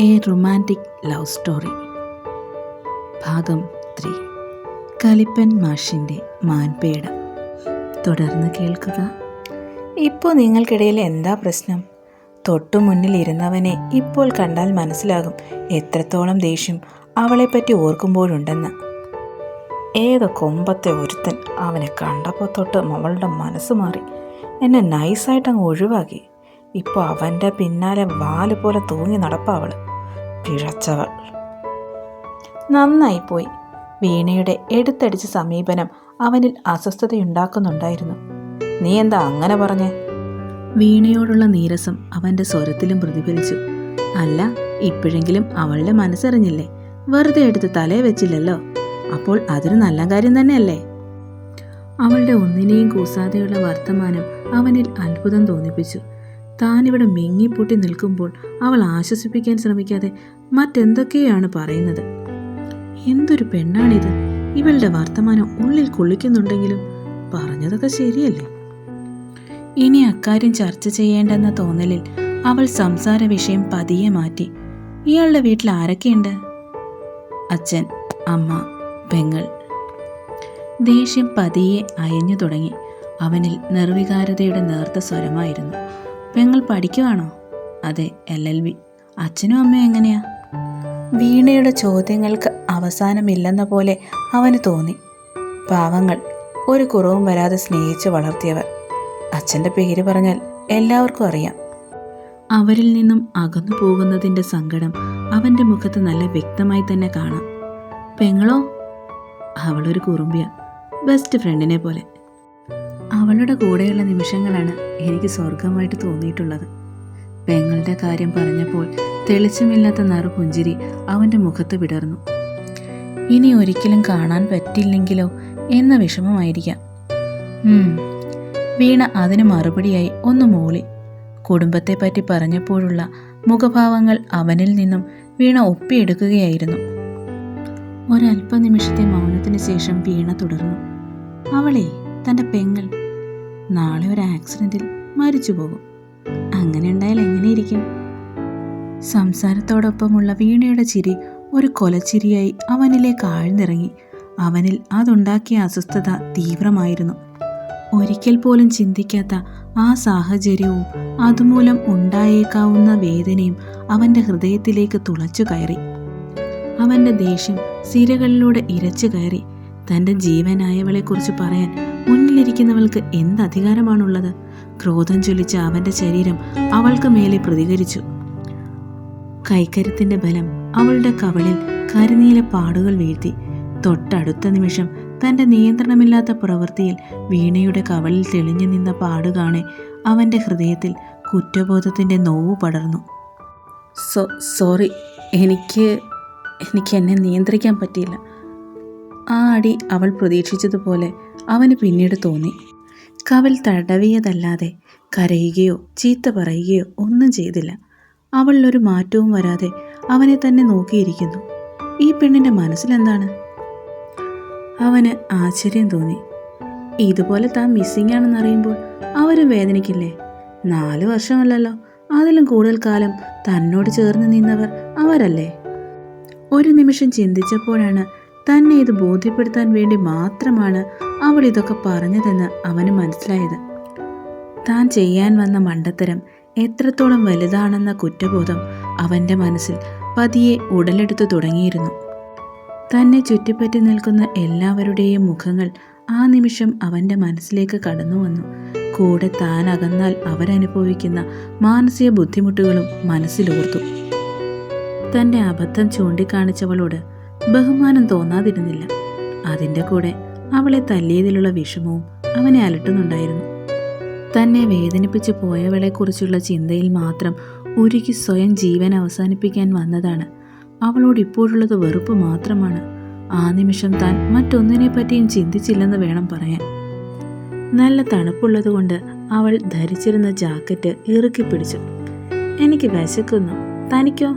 A romantic love story ഭാഗം three. കലിപ്പൻ മാഷിന്റെ മാൻപേട. തുടർന്ന് കേൾക്കുക. ഇപ്പോൾ നിങ്ങൾക്കിടയിൽ എന്താ പ്രശ്നം? തൊട്ടു മുന്നിൽ ഇരുന്നവനെ ഇപ്പോൾ കണ്ടാൽ മനസ്സിലാകും എത്രത്തോളം ദേഷ്യം അവളെപ്പറ്റി ഓർക്കുമ്പോഴുണ്ടെന്ന്. ഏത് കൊമ്പത്തെ ഒരുത്തൻ അവനെ കണ്ടപ്പോൾ തൊട്ട് അവളുടെ മനസ്സ് മാറി. എന്നെ നൈസായിട്ട് അങ്ങ് ഒഴിവാക്കി. ഇപ്പോൾ അവന്റെ പിന്നാലെ വാൽ പോലെ തൂങ്ങി നടപ്പവൾ പിഴച്ചവൾ. നന്നായിപ്പോയി വീണയുടെ എടുത്തടിച്ച സമീപനം അവനിൽ അസ്വസ്ഥതയുണ്ടാക്കുന്നുണ്ടായിരുന്നു. നീ എന്താ അങ്ങനെ പറഞ്ഞേ? വീണയോടുള്ള നീരസം അവന്റെ സ്വരത്തിലും പ്രതിഫലിച്ചു. അല്ല ഇപ്പോഴെങ്കിലും അവളുടെ മനസ്സറിഞ്ഞില്ലേ? വെറുതെ എടുത്ത് തലേ വെച്ചില്ലല്ലോ. അപ്പോൾ അതൊരു നല്ല കാര്യം തന്നെയല്ലേ? അവളുടെ ഒന്നിനെയും കൂസാതെയുള്ള വർത്തമാനം അവനിൽ അത്ഭുതം തോന്നിപ്പിച്ചു. താനിവിടെ മിങ്ങിപ്പൊട്ടി നിൽക്കുമ്പോൾ അവൾ ആശ്വസിപ്പിക്കാൻ ശ്രമിക്കാതെ മറ്റെന്തൊക്കെയാണ് പറയുന്നത്? എന്തൊരു പെണ്ണാണിത്? ഇവളുടെ വർത്തമാനം ഉള്ളിൽ കൊള്ളിക്കുന്നുണ്ടെങ്കിലും പറഞ്ഞതൊക്കെ ശരിയല്ലേ? ഇനി അക്കാര്യം ചർച്ച ചെയ്യേണ്ടെന്ന തോന്നലിൽ അവൾ സംസാര വിഷയം പതിയെ മാറ്റി. ഇയാളുടെ വീട്ടിൽ ആരൊക്കെയുണ്ട്? അച്ഛൻ അമ്മ പെങ്ങൾ. ദേഷ്യം പതിയെ അയഞ്ഞു തുടങ്ങി. അവനിൽ നിർവികാരതയുടെ നേർത്ത സ്വരമായിരുന്നു. പെങ്ങൾ പഠിക്കുവാണോ? അതെ എൽ എൽ ബി. അച്ഛനും അമ്മയും എങ്ങനെയാ? വീണയുടെ ചോദ്യങ്ങൾക്ക് അവസാനമില്ലെന്ന പോലെ അവന് തോന്നി. പാവങ്ങൾ ഒരു കുറവും വരാതെ സ്നേഹിച്ച് വളർത്തിയവർ. അച്ഛന്റെ പേര് പറഞ്ഞാൽ എല്ലാവർക്കും അറിയാം. അവരിൽ നിന്നും അകന്നു പോകുന്നതിന്റെ സങ്കടം അവന്റെ മുഖത്ത് നല്ല വ്യക്തമായി തന്നെ കാണാം. പെങ്ങളോ? അവളൊരു കുറുമ്പിയ ബെസ്റ്റ് ഫ്രണ്ടിനെ പോലെ. അവളുടെ കൂടെയുള്ള നിമിഷങ്ങളാണ് എനിക്ക് സ്വർഗമായിട്ട് തോന്നിയിട്ടുള്ളത്. പെങ്ങളുടെ കാര്യം പറഞ്ഞപ്പോൾ തെളിച്ചമില്ലാത്ത നറു പുഞ്ചിരി അവന്റെ മുഖത്ത് വിടർന്നു. ഇനി ഒരിക്കലും കാണാൻ പറ്റില്ലെങ്കിലോ എന്ന വിഷമമായിരിക്കാം. വീണ അതിന് മറുപടിയായി ഒന്ന് മൂളി. കുടുംബത്തെ പറ്റി പറഞ്ഞപ്പോഴുള്ള മുഖഭാവങ്ങൾ അവനിൽ നിന്നും വീണ ഒപ്പിയെടുക്കുകയായിരുന്നു. ഒരല്പനിമിഷത്തെ മൗനത്തിന് ശേഷം വീണ തുടർന്നു. അവളെ തന്റെ പെങ്ങൾ നാളെ ഒരു ആക്സിഡന്റിൽ മരിച്ചു പോകും. അങ്ങനെ ഉണ്ടായാൽ എങ്ങനെയിരിക്കും? സംസാരത്തോടൊപ്പമുള്ള വീണയുടെ ചിരി ഒരു കൊലച്ചിരിയായി അവനിലേക്ക് ആഴ്ന്നിറങ്ങി. അവനിൽ അതുണ്ടാക്കിയ അസ്വസ്ഥത തീവ്രമായിരുന്നു. ഒരിക്കൽ പോലും ചിന്തിക്കാത്ത ആ സാഹചര്യവും അതുമൂലം ഉണ്ടായേക്കാവുന്ന വേദനയും അവന്റെ ഹൃദയത്തിലേക്ക് തുളച്ചു കയറി. അവന്റെ ദേഷ്യം സിരകളിലൂടെ ഇരച്ചു കയറി. തന്റെ ജീവനായവളെക്കുറിച്ച് പറയാൻ മുന്നിലിരിക്കുന്നവൾക്ക് എന്ത് അധികാരമാണുള്ളത് ക്രോധം ചൊലിച്ച അവന്റെ ശരീരം അവൾക്ക് മേലെ പ്രതികരിച്ചു. കൈക്കരുത്തിന്റെ ബലം അവളുടെ കവളിൽ കരിനീല പാടുകൾ വീഴ്ത്തി. തൊട്ടടുത്ത നിമിഷം തന്റെ നിയന്ത്രണമില്ലാത്ത പ്രവൃത്തിയിൽ വീണയുടെ കവളിൽ തെളിഞ്ഞു നിന്ന പാടുകാണെ അവന്റെ ഹൃദയത്തിൽ കുറ്റബോധത്തിന്റെ നോവ് പടർന്നു. So sorry. എനിക്ക് എനിക്ക് എന്നെ നിയന്ത്രിക്കാൻ പറ്റിയില്ല. ആ അടി അവൾ പ്രതീക്ഷിച്ചതുപോലെ അവന് പിന്നീട് തോന്നി. കവൽ തടവിയതല്ലാതെ കരയുകയോ ചീത്ത പറയുകയോ ഒന്നും ചെയ്തില്ല. അവളിലൊരു മാറ്റവും വരാതെ അവനെ തന്നെ നോക്കിയിരിക്കുന്നു. ഈ പെണ്ണിന്റെ മനസ്സിലെന്താണ്? അവന് ആശ്ചര്യം തോന്നി. ഇതുപോലെ താൻ മിസ്സിംഗ് ആണെന്നറിയുമ്പോൾ അവരും വേദനിക്കില്ലേ? നാല് വർഷമല്ലല്ലോ. അതിലും കൂടുതൽ കാലം തന്നോട് ചേർന്ന് നിന്നവർ അവരല്ലേ? ഒരു നിമിഷം ചിന്തിച്ചപ്പോഴാണ് തന്നെ ഇത് ബോധ്യപ്പെടുത്താൻ വേണ്ടി മാത്രമാണ് അവൾ ഇതൊക്കെ പറഞ്ഞതെന്ന് അവന് മനസ്സിലായത്. താൻ ചെയ്യാൻ വന്ന മണ്ടത്തരം എത്രത്തോളം വലുതാണെന്ന കുറ്റബോധം അവന്റെ മനസ്സിൽ പതിയെ ഉടലെടുത്തു തുടങ്ങിയിരുന്നു. തന്നെ ചുറ്റിപ്പറ്റി നിൽക്കുന്ന എല്ലാവരുടെയും മുഖങ്ങൾ ആ നിമിഷം അവന്റെ മനസ്സിലേക്ക് കടന്നു വന്നു. കൂടെ താൻ അകന്നാൽ അവരനുഭവിക്കുന്ന മാനസിക ബുദ്ധിമുട്ടുകളും മനസ്സിലോർത്തു. തന്റെ അബദ്ധം ചൂണ്ടിക്കാണിച്ചവളോട് ബഹുമാനം തോന്നാതിരുന്നില്ല. അതിന്റെ കൂടെ അവളെ തല്ലിയതിലുള്ള വിഷമവും അവനെ അലട്ടുന്നുണ്ടായിരുന്നു. തന്നെ വേദനിപ്പിച്ച് പോയവളെക്കുറിച്ചുള്ള ചിന്തയിൽ മാത്രം ഉരുകി സ്വയം ജീവൻ അവസാനിപ്പിക്കാൻ വന്നതാണ്. അവളോട് ഇപ്പോഴുള്ളത് വെറുപ്പ് മാത്രമാണ്. ആ നിമിഷം താൻ മറ്റൊന്നിനെ പറ്റിയും ചിന്തിച്ചില്ലെന്ന് വേണം പറയാൻ. നല്ല തണുപ്പുള്ളതുകൊണ്ട് അവൾ ധരിച്ചിരുന്ന ജാക്കറ്റ് ഇറുക്കി പിടിച്ചു. എനിക്ക് വിശക്കുന്നു. തനിക്കോ?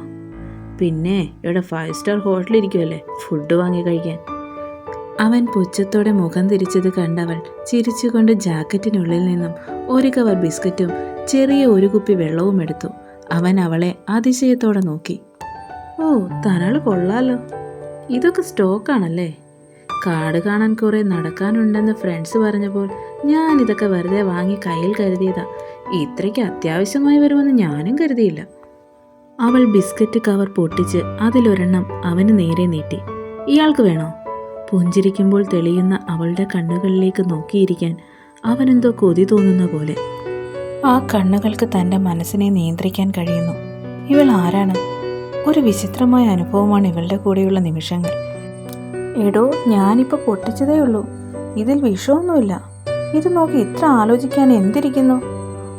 പിന്നെ ഇവിടെ ഫൈവ് സ്റ്റാർ ഹോട്ടലിരിക്കുമല്ലേ ഫുഡ് വാങ്ങി കഴിക്കാൻ. അവൻ പുച്ഛത്തോടെ മുഖം തിരിച്ചത് കണ്ടവൾ ചിരിച്ചുകൊണ്ട് ജാക്കറ്റിനുള്ളിൽ നിന്നും ഒരു കവർ ബിസ്ക്കറ്റും ചെറിയ ഒരു കുപ്പി വെള്ളവും എടുത്തു. അവൻ അവളെ അതിശയത്തോടെ നോക്കി. ഓ തരാൾ കൊള്ളാലോ. ഇതൊക്കെ സ്റ്റോക്കാണല്ലേ? കാട് കാണാൻ കുറേ നടക്കാനുണ്ടെന്ന് ഫ്രണ്ട്സ് പറഞ്ഞപ്പോൾ ഞാൻ ഇതൊക്കെ വെറുതെ വാങ്ങി കയ്യിൽ കരുതിയതാ. ഇത്രയ്ക്ക് അത്യാവശ്യമായി വരുമെന്ന് ഞാനും കരുതിയില്ല. അവൾ ബിസ്ക്കറ്റ് കവർ പൊട്ടിച്ച് അതിലൊരെണ്ണം അവന് നേരെ നീട്ടി. ഇയാൾക്ക് വേണോ? പുഞ്ചിരിക്കുമ്പോൾ തെളിയുന്ന അവളുടെ കണ്ണുകളിലേക്ക് നോക്കിയിരിക്കാൻ അവനെന്തോ കൊതി തോന്നുന്ന പോലെ. ആ കണ്ണുകൾക്ക് തന്റെ മനസ്സിനെ നിയന്ത്രിക്കാൻ കഴിയുന്നു. ഇവൾ ആരാണ്? ഒരു വിചിത്രമായ അനുഭവമാണ് ഇവളുടെ കൂടെയുള്ള നിമിഷങ്ങൾ. എടോ ഞാനിപ്പോൾ പൊട്ടിച്ചതേ ഉള്ളൂ. ഇതിൽ വിഷമൊന്നുമില്ല. ഇത് നോക്കി ഇത്ര ആലോചിക്കാൻ എന്തിരിക്കുന്നു?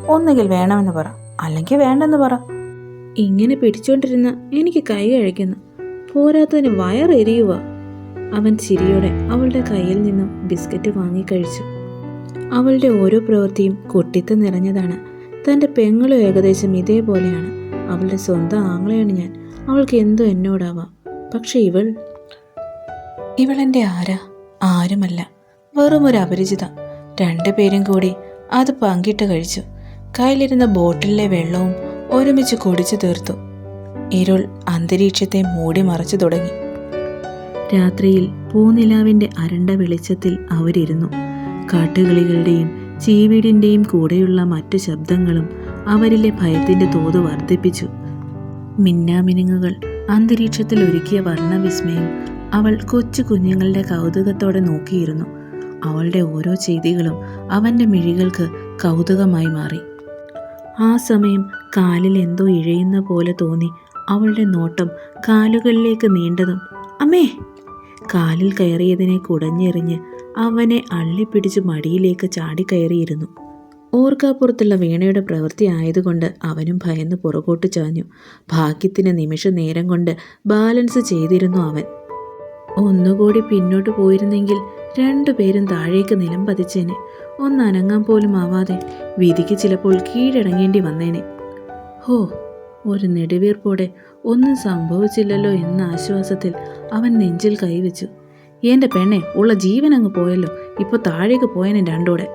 ഒന്നുകിൽ വേണമെന്ന് പറ അല്ലെങ്കിൽ വേണ്ടെന്ന് പറ. ഇങ്ങനെ പിടിച്ചോണ്ടിരുന്ന എനിക്ക് കൈ കഴിക്കുന്നു പോരാത്തതിന് വയറെരിയുക അവൻ ചിരിയോടെ അവളുടെ കയ്യിൽ നിന്നും ബിസ്ക്കറ്റ് വാങ്ങി കഴിച്ചു. അവളുടെ ഓരോ പ്രവൃത്തിയും കൊട്ടിത്ത് നിറഞ്ഞതാണ്. തന്റെ പെങ്ങളും ഏകദേശം ഇതേപോലെയാണ്. അവളുടെ സ്വന്തം ആങ്ങളെയാണ് ഞാൻ. അവൾക്ക് എന്തോ എന്നോടാവാം. പക്ഷെ ഇവൾ ഇവളെന്റെ ആരാ? ആരുമല്ല. വെറും ഒരു അപരിചിത. രണ്ടു പേരും കൂടി അത് പങ്കിട്ട് കഴിച്ചു. കയ്യിലിരുന്ന ബോട്ടിലിലെ വെള്ളവും ഒരുമിച്ച് കുടിച്ചു തീർത്തു. ഇരുൾ അന്തരീക്ഷത്തെ മൂടി മറച്ചു തുടങ്ങി. രാത്രിയിൽ പൂനിലാവിന്റെ അരണ്ട വെളിച്ചത്തിൽ അവരിരുന്നു. കാട്ടുകളികളുടെയും ചീവീടിന്റെയും കൂടെയുള്ള മറ്റു ശബ്ദങ്ങളും അവരിലെ ഭയത്തിന്റെ തോത് വർദ്ധിപ്പിച്ചു. മിന്നാമിനുങ്ങുകൾ അന്തരീക്ഷത്തിൽ ഒരുക്കിയ വർണവിസ്മയം അവൾ കൊച്ചു കുഞ്ഞുങ്ങളുടെ കൗതുകത്തോടെ നോക്കിയിരുന്നു. അവളുടെ ഓരോ ചെയ്തികളും അവന്റെ മിഴികൾക്ക് കൗതുകമായി മാറി. ആ സമയം കാലിൽ എന്തോ ഇഴയുന്ന പോലെ തോന്നി അവളുടെ നോട്ടം കാലുകളിലേക്ക് നീണ്ടതും അമ്മേ! കാലിൽ കയറിയതിനെ കുടഞ്ഞെറിഞ്ഞ് അവനെ അള്ളിപ്പിടിച്ച് മടിയിലേക്ക് ചാടിക്കയറിയിരുന്നു ഓർക്കാപ്പുറത്തുള്ള വീണയുടെ പ്രവൃത്തി ആയതുകൊണ്ട് അവനും ഭയന്ന് പുറകോട്ട് ചാഞ്ഞു. ഭാഗ്യത്തിന് നിമിഷ നേരം കൊണ്ട് ബാലൻസ് ചെയ്തിരുന്നു അവൻ. ഒന്നുകൂടി പിന്നോട്ട് പോയിരുന്നെങ്കിൽ രണ്ടുപേരും താഴേക്ക് നിലം പതിച്ചേനെ. ഒന്ന് അനങ്ങാൻ പോലും ആവാതെ വിധിക്ക് ചിലപ്പോൾ കീഴടങ്ങേണ്ടി വന്നേനെ. ഹോ ഒരു നെടുവീർപ്പോടെ ഒന്നും സംഭവിച്ചില്ലല്ലോ എന്ന ആശ്വാസത്തിൽ അവൻ നെഞ്ചിൽ കൈവച്ചു. എന്റെ പെണ്ണെ ഉള്ള ജീവൻ അങ്ങ് പോയല്ലോ. ഇപ്പൊ താഴേക്ക് പോയനെ രണ്ടൂടെ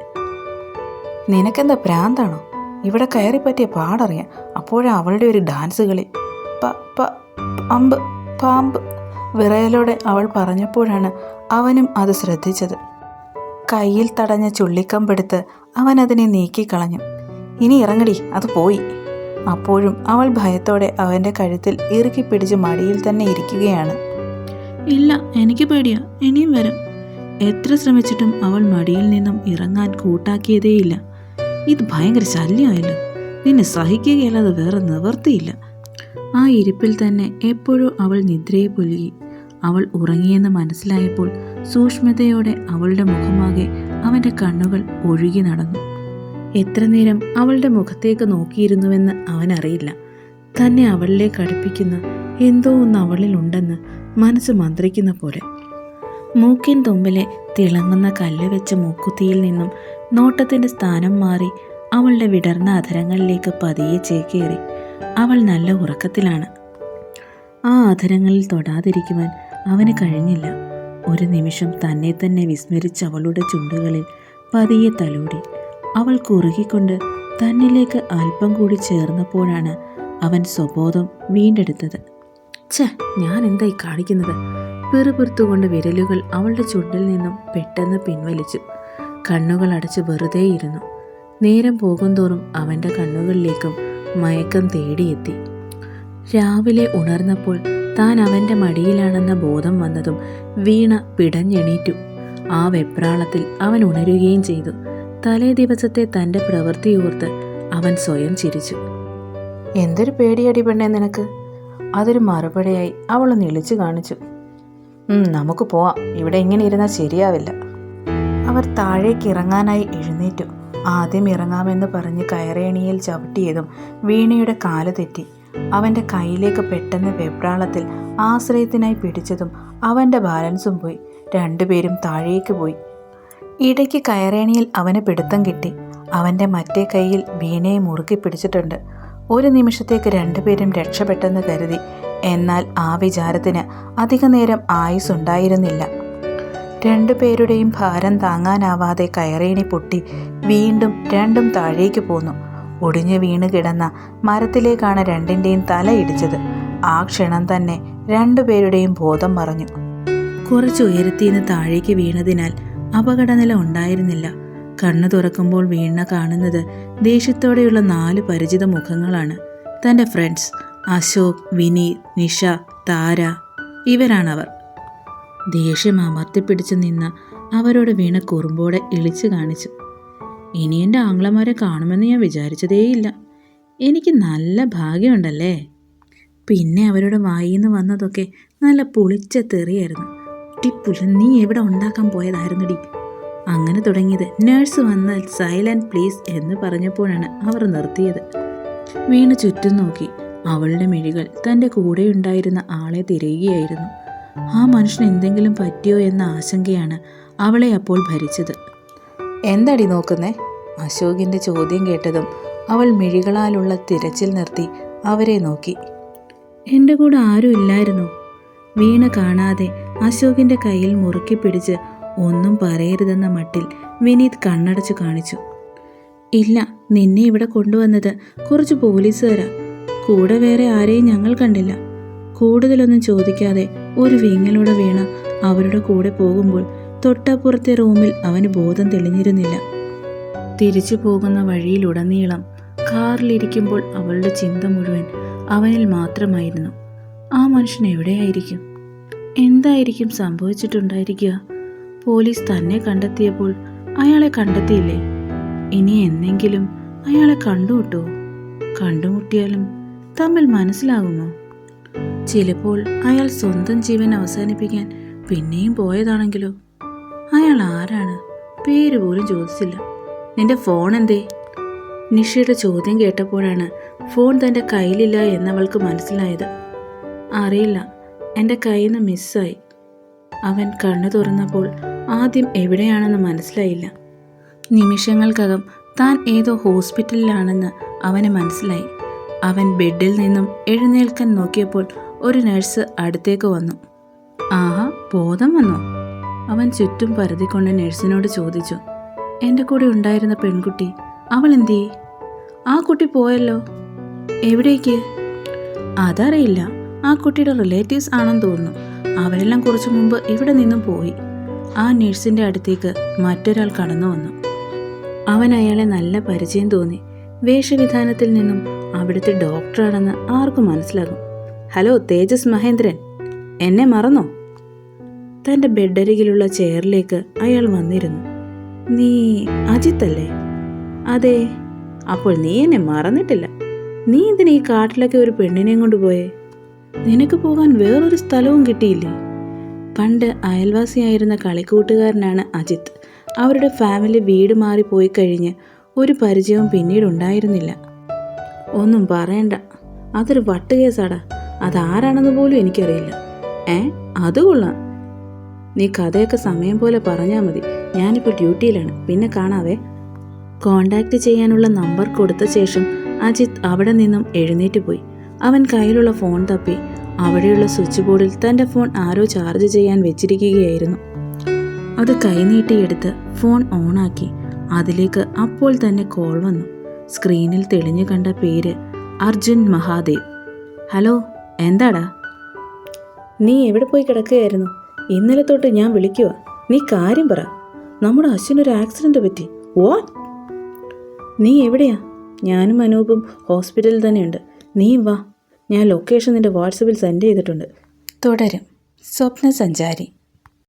നിനക്കെന്താ പ്രാന്താണോ? ഇവിടെ കയറി പറ്റിയ പാടറിയാം അപ്പോഴാ അവളുടെ ഒരു ഡാൻസ് കളി. പ പ അമ്പ് പാമ്പ്. വിറയലോടെ അവൾ പറഞ്ഞപ്പോഴാണ് അവനും അത് ശ്രദ്ധിച്ചത്. കയ്യിൽ തടഞ്ഞ ചുള്ളിക്കമ്പെടുത്ത് അവൻ അതിനെ നീക്കിക്കളഞ്ഞു. ഇനി ഇറങ്ങടി അത് പോയി. അപ്പോഴും അവൾ ഭയത്തോടെ അവന്റെ കഴുത്തിൽ ഇറുക്കി പിടിച്ച് മടിയിൽ തന്നെ ഇരിക്കുകയാണ്. ഇല്ല എനിക്ക് പേടിയാ. ഇനിയും വരും. എത്ര ശ്രമിച്ചിട്ടും അവൾ മടിയിൽ നിന്നും ഇറങ്ങാൻ കൂട്ടാക്കിയതേയില്ല. ഇത് ഭയങ്കര ശല്യമായല്ലോ നിന്നെ സഹിക്കുകയല്ലാതെ വേറെ നിവർത്തിയില്ല ആ ഇരിപ്പിൽ തന്നെ എപ്പോഴും അവൾ നിദ്രയെ പുലുകി. അവൾ ഉറങ്ങിയെന്ന് മനസ്സിലായപ്പോൾ സൂക്ഷ്മതയോടെ അവളുടെ മുഖമാകെ അവന്റെ കണ്ണുകൾ ഒഴുകി നടന്നു. എത്ര നേരം അവളുടെ മുഖത്തേക്ക് നോക്കിയിരുന്നുവെന്ന് അവനറിയില്ല. തന്നെ അവളിലേക്ക് അടുപ്പിക്കുന്ന എന്തോ ഒന്ന് അവളിലുണ്ടെന്ന് മനസ്സ് മന്ത്രിക്കുന്ന പോലെ. മൂക്കിൻ തുമ്പിലെ തിളങ്ങുന്ന കല്ല് വെച്ച മൂക്കുത്തിയിൽ നിന്നും നോട്ടത്തിന്റെ സ്ഥാനം മാറി അവളുടെ വിടർന്ന അധരങ്ങളിലേക്ക് പതിയെ ചേക്കേറി. അവൾ നല്ല ഉറക്കത്തിലാണ്. ആ അധരങ്ങളിൽ തൊടാതിരിക്കുവാൻ അവന് കഴിഞ്ഞില്ല. ഒരു നിമിഷം തന്നെ തന്നെ വിസ്മരിച്ച അവളുടെ ചുണ്ടുകളിൽ പതിയെ തലോടി. അവൾ കുറുകിക്കൊണ്ട് തന്നിലേക്ക് അല്പം കൂടി ചേർന്നപ്പോഴാണ് അവൻ സ്വബോധം വീണ്ടെടുത്തത്. ഛ ഞാൻ എന്തായി കാണിക്കുന്നത്? പെറുപെറുത്തുകൊണ്ട് വിരലുകൾ അവളുടെ ചുണ്ടിൽ നിന്നും പെട്ടെന്ന് പിൻവലിച്ചു. കണ്ണുകൾ അടച്ച് വെറുതെയിരുന്നു. നേരം പോകുന്തോറും അവന്റെ കണ്ണുകളിലേക്കും മയക്കം തേടിയെത്തി. രാവിലെ ഉണർന്നപ്പോൾ താൻ അവന്റെ മടിയിലാണെന്ന ബോധം വന്നതും വീണ പിടഞ്ഞെണീറ്റു. ആ വെപ്രാളത്തിൽ അവൻ ഉണരുകയും ചെയ്തു. തലേ ദിവസത്തെ തന്റെ പ്രവൃത്തിയോർത്ത് അവൻ സ്വയം ചിരിച്ചു. എന്തൊരു പേടിയടി പെണ്ണേ നിനക്ക്? അതൊരു മറുപടിയായി അവൾ നിളിച്ചു കാണിച്ചു. നമുക്ക് പോവാം. ഇവിടെ ഇങ്ങനെ ഇരുന്നാൽ ശരിയാവില്ല. അവർ താഴേക്ക് ഇറങ്ങാനായി എഴുന്നേറ്റു. ആദ്യം ഇറങ്ങാമെന്ന് പറഞ്ഞ് കയറേണിയിൽ ചവിട്ടിയതും വീണയുടെ കാൽ തെറ്റി. അവന്റെ കയ്യിലേക്ക് പെട്ടെന്ന് വെപ്രാളത്തിൽ ആശ്രയത്തിനായി പിടിച്ചതും അവന്റെ ബാലൻസും പോയി. രണ്ടുപേരും താഴേക്ക് പോയി. ഇടയ്ക്ക് കയറേണിയിൽ അവന് പിടുത്തം കിട്ടി. അവന്റെ മറ്റേ കയ്യിൽ വീണയെ മുറുക്കി പിടിച്ചിട്ടുണ്ട്. ഒരു നിമിഷത്തേക്ക് രണ്ടുപേരും രക്ഷപ്പെട്ടെന്ന് കരുതി. എന്നാൽ ആ വിചാരത്തിന് അധിക നേരം ആയുസ്സുണ്ടായിരുന്നില്ല രണ്ടുപേരുടെയും ഭാരം താങ്ങാനാവാതെ കയറേണി പൊട്ടി വീണ്ടും രണ്ടും താഴേക്ക് പോന്നു. ഒടിഞ്ഞു വീണ് കിടന്ന മരത്തിലേക്കാണ് രണ്ടിന്റെയും തല ഇടിച്ചത്. ആ ക്ഷണം തന്നെ രണ്ടുപേരുടെയും ബോധം മറഞ്ഞു. കുറച്ച് താഴേക്ക് വീണതിനാൽ അപകടനില ഉണ്ടായിരുന്നില്ല. കണ്ണു തുറക്കുമ്പോൾ വീണ കാണുന്നത് ദേഷ്യത്തോടെയുള്ള നാല് പരിചിത മുഖങ്ങളാണ്. തന്റെ ഫ്രണ്ട്സ് അശോക് വിനി നിഷ താര ഇവരാണവർ. ദേഷ്യം അമർത്തിപ്പിടിച്ചു നിന്ന അവരോട് വീണ കുറുമ്പോടെ ഇളിച്ചു കാണിച്ചു. ഇനി എന്റെ ആംഗ്ലമാരെ കാണുമെന്ന് ഞാൻ വിചാരിച്ചതേയില്ല. എനിക്ക് നല്ല ഭാഗ്യമുണ്ടല്ലേ? പിന്നെ അവരുടെ വായിന്ന് വന്നതൊക്കെ നല്ല പുളിച്ച തെറിയായിരുന്നു. ടിപ്പുല നീ എവിടെ ഉണ്ടാക്കാൻ പോയതായിരുന്നുടി അങ്ങനെ തുടങ്ങിയത്. നേഴ്സ് വന്നാൽ സൈലന്റ് പ്ലീസ് എന്ന് പറഞ്ഞപ്പോഴാണ് അവർ നിർത്തിയത്. വീണ് ചുറ്റും നോക്കി. അവളുടെ മിഴികൾ തന്റെ കൂടെയുണ്ടായിരുന്ന ആളെ തിരയുകയായിരുന്നു. ആ മനുഷ്യന് എന്തെങ്കിലും പറ്റിയോ എന്ന ആശങ്കയാണ് അവളെ അപ്പോൾ ഭരിച്ചത്. എന്തടി നോക്കുന്നേ? അശോകിന്റെ ചോദ്യം കേട്ടതും അവൾ മിഴികളാലുള്ള തിരച്ചിൽ നിർത്തി അവരെ നോക്കി. എന്റെ കൂടെ ആരും ഇല്ലായിരുന്നു. വീണ കാണാതെ അശോകിന്റെ കയ്യിൽ മുറുക്കി പിടിച്ച് ഒന്നും പറയരുതെന്ന മട്ടിൽ വിനീത് കണ്ണടച്ചു കാണിച്ചു. ഇല്ല നിന്നെ ഇവിടെ കൊണ്ടുവന്നത് കുറച്ച് പോലീസുകാരാ. കൂടെ വേറെ ആരെയും ഞങ്ങൾ കണ്ടില്ല. കൂടുതലൊന്നും ചോദിക്കാതെ ഒരു വിങ്ങലൂടെ വീണ അവരുടെ കൂടെ പോകുമ്പോൾ തൊട്ടപ്പുറത്തെ റൂമിൽ അവന് ബോധം തെളിഞ്ഞിരുന്നില്ല. തിരിച്ചു പോകുന്ന വഴിയിലുടനീളം കാറിലിരിക്കുമ്പോൾ അവളുടെ ചിന്ത മുഴുവൻ അവനിൽ മാത്രമായിരുന്നു. ആ മനുഷ്യൻ എവിടെയായിരിക്കും? എന്തായിരിക്കും സംഭവിച്ചിട്ടുണ്ടായിരിക്കുക? പോലീസ് തന്നെ കണ്ടെത്തിയപ്പോൾ അയാളെ കണ്ടെത്തിയില്ലേ? ഇനി എന്നെങ്കിലും അയാളെ കണ്ടുമുട്ടോ? കണ്ടുമുട്ടിയാലും തമ്മിൽ മനസ്സിലാകുമോ ചിലപ്പോൾ അയാൾ സ്വന്തം ജീവൻ അവസാനിപ്പിക്കാൻ പിന്നെയും പോയതാണെങ്കിലോ? അയാൾ ആരാണ്? പേര് പോലും ചോദിച്ചില്ല. നിന്റെ ഫോൺ എന്തേ? നിഷയുടെ ചോദ്യം കേട്ടപ്പോഴാണ് ഫോൺ തന്റെ കയ്യിലില്ല എന്നവൾക്ക് മനസ്സിലായത്. അറിയില്ല. എന്റെ കയ്യിൽ നിന്ന് മിസ്സായി. അവൻ കണ്ണു തുറന്നപ്പോൾ ആദ്യം എവിടെയാണെന്ന് മനസ്സിലായില്ല. നിമിഷങ്ങൾക്കകം താൻ ഏതോ ഹോസ്പിറ്റലിലാണെന്ന് അവന് മനസ്സിലായി. അവൻ ബെഡിൽ നിന്നും എഴുന്നേൽക്കാൻ നോക്കിയപ്പോൾ ഒരു നഴ്സ് അടുത്തേക്ക് വന്നു. ആഹാ ബോധം വന്നോ? അവൻ ചുറ്റും പരതിക്കൊണ്ട് നഴ്സിനോട് ചോദിച്ചു. എന്റെ കൂടെ ഉണ്ടായിരുന്ന പെൺകുട്ടി അവൾ എന്തേ ആ കുട്ടി പോയല്ലോ. എവിടേക്ക്? അതറിയില്ല. ആ കുട്ടിയുടെ റിലേറ്റീവ്സ് ആണെന്ന് തോന്നുന്നു. അവരെല്ലാം കുറച്ചു മുമ്പ് ഇവിടെ നിന്നും പോയി. ആ നഴ്സിന്റെ അടുത്തേക്ക് മറ്റൊരാൾ കടന്നു വന്നു. അവൻ അയാളെ നല്ല പരിചയം തോന്നി. വേഷവിധാനത്തിൽ നിന്നും അവിടുത്തെ ഡോക്ടറാണെന്ന് ആർക്കും മനസ്സിലാകും. ഹലോ തേജസ് മഹേന്ദ്രൻ. എന്നെ മറന്നോ? തന്റെ ബെഡരികിലുള്ള ചെയറിലേക്ക് അയാൾ വന്നിരുന്നു. നീ അജിത്തല്ലേ? അതെ. അപ്പോൾ നീ എന്നെ മറന്നിട്ടില്ല. നീ എന്തിനാ ഈ കാട്ടിലൊക്കെ ഒരു പെണ്ണിനെയും കൊണ്ടുപോയേ? നിനക്ക് പോകാൻ വേറൊരു സ്ഥലവും കിട്ടിയില്ലേ? പണ്ട് അയൽവാസിയായിരുന്ന കളിക്കൂട്ടുകാരനാണ് അജിത്ത്. അവരുടെ ഫാമിലി വീട് മാറി പോയി കഴിഞ്ഞ് ഒരു പരിചയവും പിന്നീട് ഉണ്ടായിരുന്നില്ല. ഒന്നും പറയണ്ട. അതൊരു വട്ടുകേസാടാ അതാരാണെന്ന് പോലും എനിക്കറിയില്ല. ഏ? അത് കൊള്ളാം. നീ കഥയൊക്കെ സമയം പോലെ പറഞ്ഞാൽ മതി. ഞാനിപ്പോൾ ഡ്യൂട്ടിയിലാണ്. പിന്നെ കാണാവേ. കോണ്ടാക്ട് ചെയ്യാനുള്ള നമ്പർ കൊടുത്ത ശേഷം അജിത് അവിടെ നിന്നും എഴുന്നേറ്റ് പോയി. അവൻ കയ്യിലുള്ള ഫോൺ തപ്പി അവിടെയുള്ള സ്വിച്ച് ബോർഡിൽ തന്റെ ഫോൺ ആരോ ചാർജ് ചെയ്യാൻ വെച്ചിരിക്കുകയായിരുന്നു. അത് കൈനീട്ടിയെടുത്ത് ഫോൺ ഓണാക്കി അതിലേക്ക് അപ്പോൾ തന്നെ കോൾ വന്നു. സ്ക്രീനിൽ തെളിഞ്ഞു കണ്ട പേര് അർജുൻ മഹാദേവ്. ഹലോ എന്താടാ? നീ എവിടെ പോയി കിടക്കുകയായിരുന്നു? ഇന്നലെ തൊട്ട് ഞാൻ വിളിക്കുക നീ കാര്യം പറ. നമ്മുടെ അശ്വിനൊരു ആക്സിഡന്റ് പറ്റി. വാട്ട്? നീ എവിടെയാ? ഞാനും അനൂപും ഹോസ്പിറ്റലിൽ തന്നെയുണ്ട്. നീ വാ. ഞാൻ ലൊക്കേഷൻ നിന്റെ വാട്സപ്പിൽ സെൻഡ് ചെയ്തിട്ടുണ്ട്. തുടരും. സ്വപ്ന സഞ്ചാരി